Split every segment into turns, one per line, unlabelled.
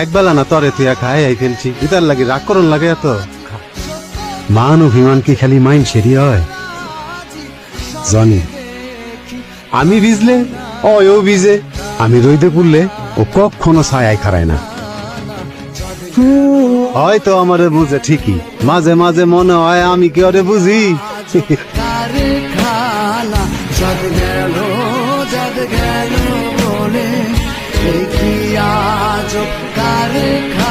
একবেলা না তরে তুই খাই আই ফেলছি। ইতার লাগে রাগ করন লাগে এত। মান অভিমান কি খালি মাইন সেরি হয়? জনি। আমি ভিজলে ও ভিজে। আমি রইতে পুরলে ও কখনো ছায় খারায় না। হয়তো আমারে বুঝে ঠিকই। মাঝে মাঝে মনে হয় আমি কি ওরে বুঝি?
জগ গেল জগ গেল। কারখানা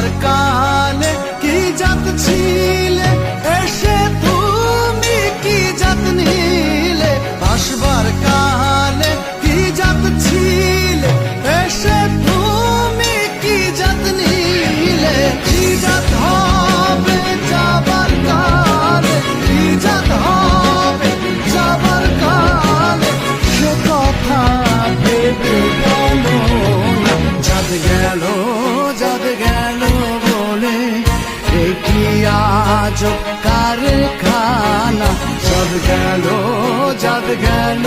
हर की जत छीले। আজ কারখানা সব গেল যাব গেল